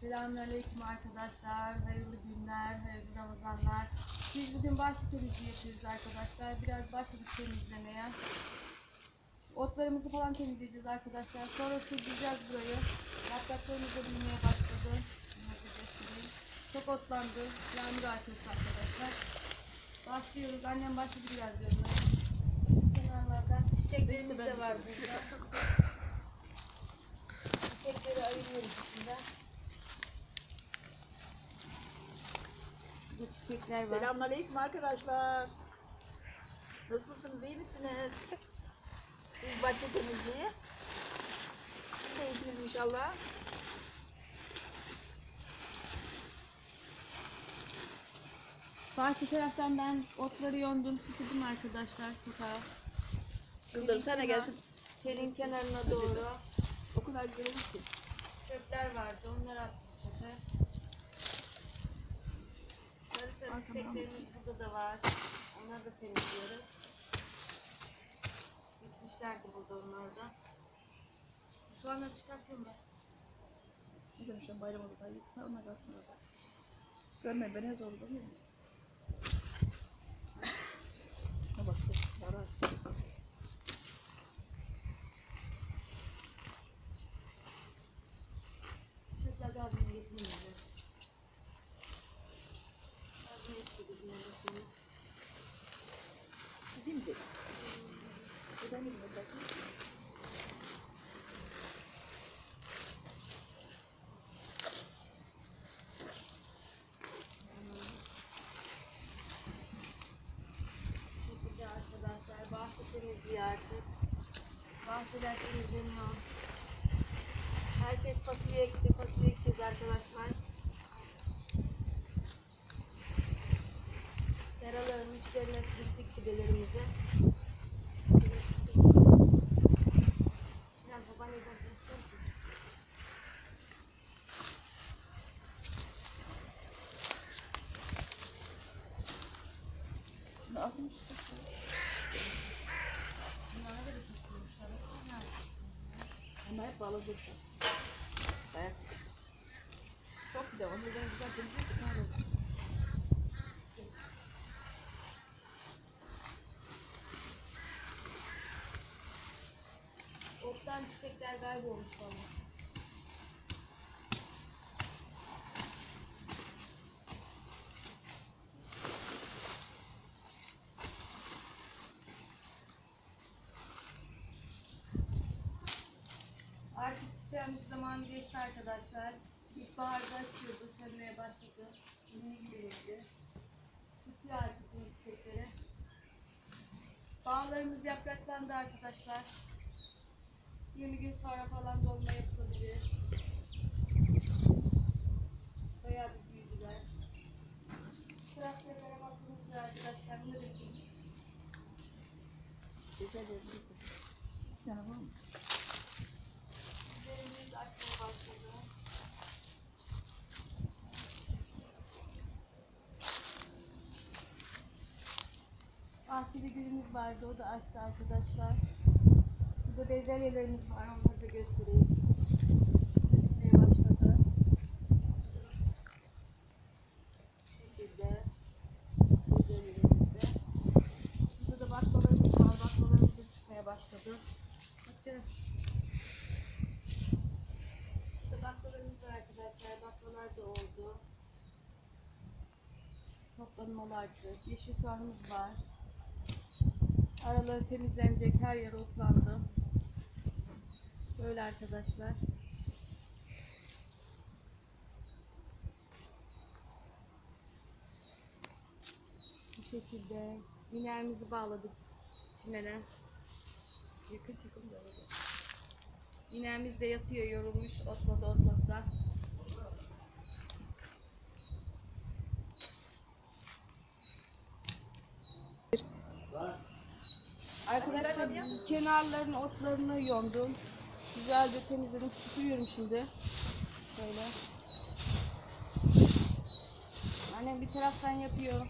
Selamünaleyküm arkadaşlar. Hayırlı günler, hayırlı Ramazanlar. Biz bugün bahçe temizliği yapıyoruz arkadaşlar. Biraz başladık temizlemeye. Otlarımızı falan temizleyeceğiz arkadaşlar. Sonra sürdüreceğiz burayı. Yapraklarımız da büyümeye başladı. Çok otlandı. Yağmur arkası arkadaşlar. Başlıyoruz. Annem başladı biraz görmeye. Kenarlarda çiçeklerimiz de var burada. Çiçekleri ayırıyoruz içinde. Bu çiçekler var. Selamünaleyküm arkadaşlar. Nasılsınız, iyi misiniz? Biz bahçe temizliği. Siz de iyisiniz inşallah. Bahçe taraftan ben otları yondum, süpürdüm arkadaşlar sokağa. Kızlarım sen de gelsin. Telin kenarına doğru. O kadar güzel ki. Çöpler vardı, onları attım çöpe. Çiçeklerimiz burada da var. Onları da temizliyoruz. Bitmişlerdi burada onlar da. Soğanları çıkartıyorum ben. Ne demişim bayram oldu. Hayır, yıksa ona kalsın orada. Görmeyin beni zor değil mi? Ne bak, yarar. Çöpler gazını getirmeyeceğim. Gazını getirdim ben şimdi. Sideyim mi dedim? Bu benim mi? Bakın. şekilde arkadaşlar bahçe temizliği artık. Bahçeler temizleniyor. Herkes fasulye ekti. Fasulye ekeceğiz arkadaşlar. Seraların içlerine diktik fidelerimizi. Biraz babaanneden göstereyim. Ne azmış? Bunlara da bir şey koymuşlar. Bunlar. Dursun. Dayak. Çok güzel. Ben güzel temizledim. Ne olur? Ottan çiçekler kaybolmuş valla. Artık zamanı geçti arkadaşlar. İlkbaharda açıyordu, sönmeye başladı. Yeni güveydi. Bitiyor artık bu çiçekleri. Bağlarımız yapraklandı arkadaşlar. 20 gün sonra falan dolma yapılabilir. Bayağı bir büyüdüler. Traktörlere baktığımızda arkadaşlar ne dökülmüş? Güzel yazılır. Yani var mı? Üzerimiz açmaya başladı. Bahçede gülümüz vardı, o da açtı arkadaşlar. Burada bezelyelerimiz var, onları da göstereyim. Dökmeye başladı. Şekilde. Burada da baklalarımız var, baklalarımız da çıkmaya başladı. Bak canım. Burada baklalarımız arkadaşlar. Baklalar da oldu. Toplanmalardı. Yeşil soğanımız var. Araları temizlenecek. Her yer otlandı. Böyle arkadaşlar. Bu şekilde inerimizi bağladık çimene. Yakın çekim de öyle. İnerimiz de yatıyor yorulmuş otladı otladı da. Arkadaşlar kenarların otlarını yondum. Güzelce temizledim. Süpürüyorum şimdi. Böyle. Annem bir taraftan yapıyor.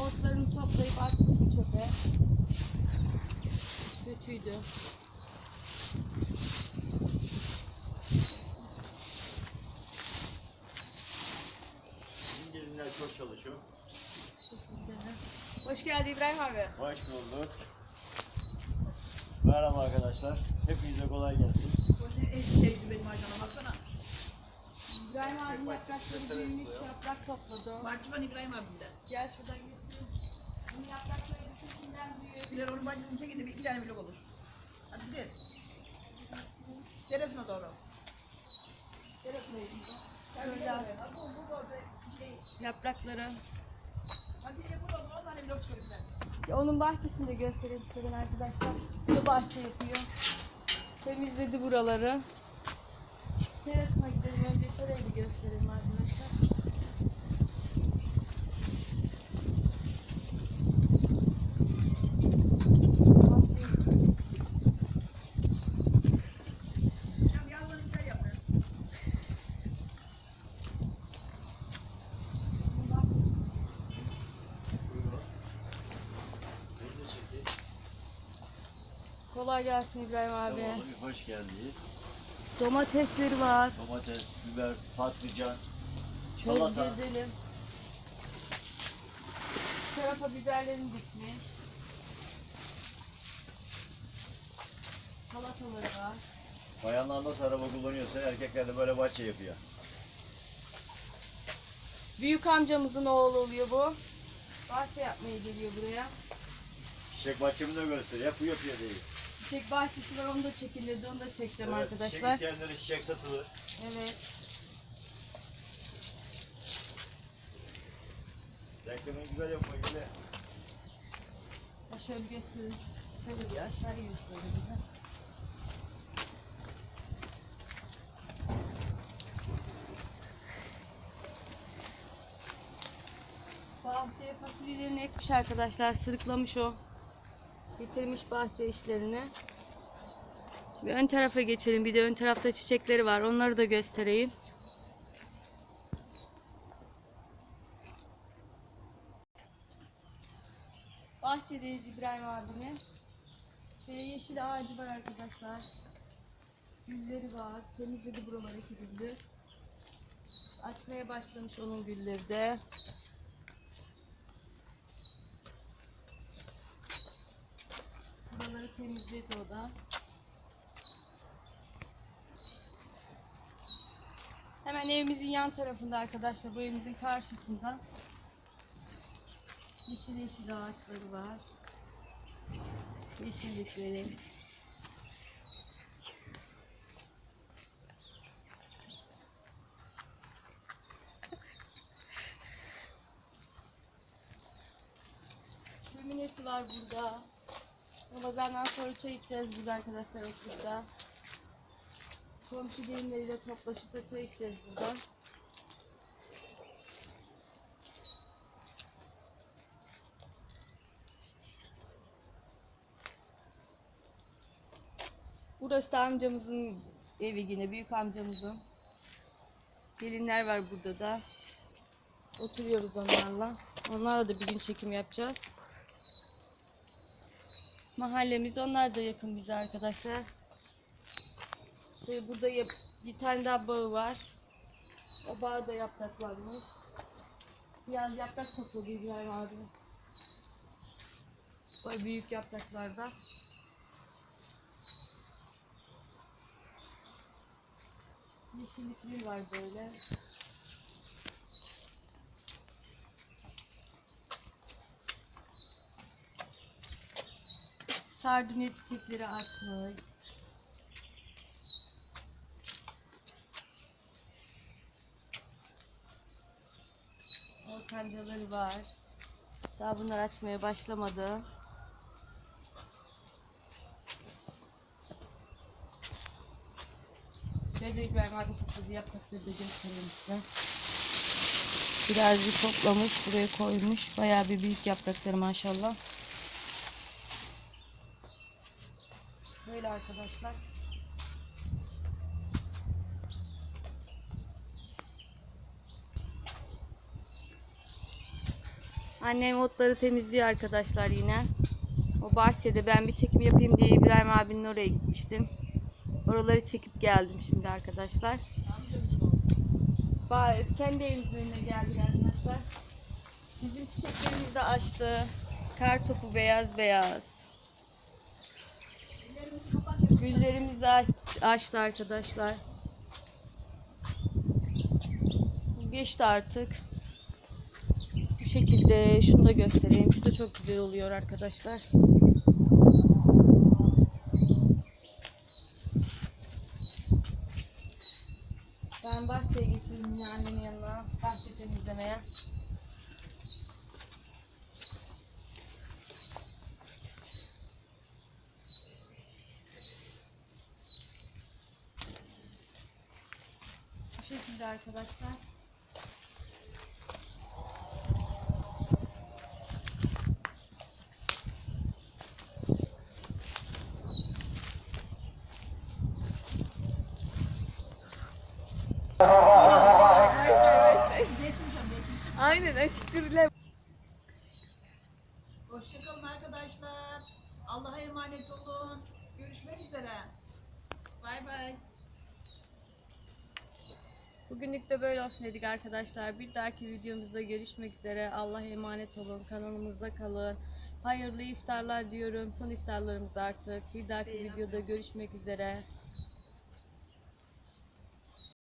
Otlarını toplayıp attık bu çöpe. Kötüydü. çok çalışıyor. Hoş geldin İbrahim abi. Hoş bulduk. Merhaba arkadaşlar. Hepinize kolay gelsin. Bu ne eski evli benim Aydan'a baksana. İbrahim abinin yaprakları büyümüş, yaprak topladı. Bahçıvan İbrahim abim de. Gel şuradan göstereyim. Bunun yaprakları bütününden büyük. Bilir onun bacısını çekin de bir iki tane blok olur. Hadi gidelim. Seresine doğru. Seresine gidelim. Hadi bu bu olsa şey. Yaprakları. Hadi buradan on tane blok çıkarım ben. Onun bahçesini de göstereyim ben arkadaşlar. Bu bahçe yapıyor. Temizledi buraları. Serasına gidelim. Önce serayı bir gösterelim arkadaşlar. Ya yazmanı güzel yaptın. Buyurun. Beni de çekin. Kolay gelsin İbrahim abi. Tamam, hoş geldiniz. Domatesleri var. Domates, biber, patlıcan, Şöyle salata. gezelim. Şu tarafa biberlerini dikmiş. Salataları var. Bayanlar nasıl araba kullanıyorsa erkekler de böyle bahçe yapıyor. Büyük amcamızın oğlu oluyor bu. Bahçe yapmaya geliyor buraya. Çiçek bahçemi de gösteriyor. Hep bu yapıyor değil. Çiçek bahçesi var onu da çekin dedi. Onu da çekeceğim Evet, Çiçek arkadaşlar. isteyenlere çiçek satılır. Evet. Reklamını güzel yapma güzel. Ya şöyle bir göstereyim. Şöyle bir aşağıya göstereyim. Bahçeye fasulyelerini ekmiş arkadaşlar. Sırıklamış o. Bitirmiş bahçe işlerini. Şimdi ön tarafa geçelim. Bir de ön tarafta çiçekleri var. Onları da göstereyim. Bahçedeyiz İbrahim abinin. Şöyle yeşil ağacı var arkadaşlar. Gülleri var. Temizledi buraları iki gündür. Açmaya başlamış onun gülleri de. Buraları temizledi o da. Hemen evimizin yan tarafında arkadaşlar. Bu evimizin karşısında. Yeşil yeşil ağaçları var. Yeşillikleri. Şöminesi var burada. Ramazandan sonra çay içeceğiz biz arkadaşlar okulda. Komşu gelinleriyle toplaşıp da çay içeceğiz burada. Burası da amcamızın evi yine büyük amcamızın. Gelinler var burada da. Oturuyoruz onlarla. Onlarla da bir gün çekim yapacağız. Mahallemiz onlar da yakın bize arkadaşlar. Şöyle burada bir tane daha bağı var. O bağ da yapraklanmış. Biraz yaprak topladı İbrahim abi. O büyük yapraklarda. Yeşillikleri var böyle. Sardunya çiçekleri açmış. Ortancaları var. Daha bunlar açmaya başlamadı. Şöyle İbrahim abi topladı yaprakları da göstereyim size. Birazcık toplamış, buraya koymuş. Bayağı bir büyük yaprakları maşallah. Arkadaşlar. Annem otları temizliyor arkadaşlar yine. O bahçede ben bir çekim yapayım diye İbrahim abinin oraya gitmiştim. Oraları çekip geldim şimdi arkadaşlar. Amcamızın oğlu. Ba- Kendi evimizin önüne geldik arkadaşlar. Bizim çiçeklerimiz de açtı. Kar topu beyaz beyaz. Güllerimiz de aç- açtı arkadaşlar. Geçti artık. Bu şekilde şunu da göstereyim. Şu da çok güzel oluyor arkadaşlar. Ben bahçeye yine annemin yanına. Bahçe temizlemeye. Bu şekilde arkadaşlar. Aynen aşkırla. Hoşçakalın arkadaşlar. Allah'a emanet olun. Görüşmek üzere. Bay bay. Bugünlük de böyle olsun dedik arkadaşlar. Bir dahaki videomuzda görüşmek üzere. Allah'a emanet olun. Kanalımızda kalın. Hayırlı iftarlar diyorum. Son iftarlarımız artık. Bir dahaki videoda görüşmek üzere.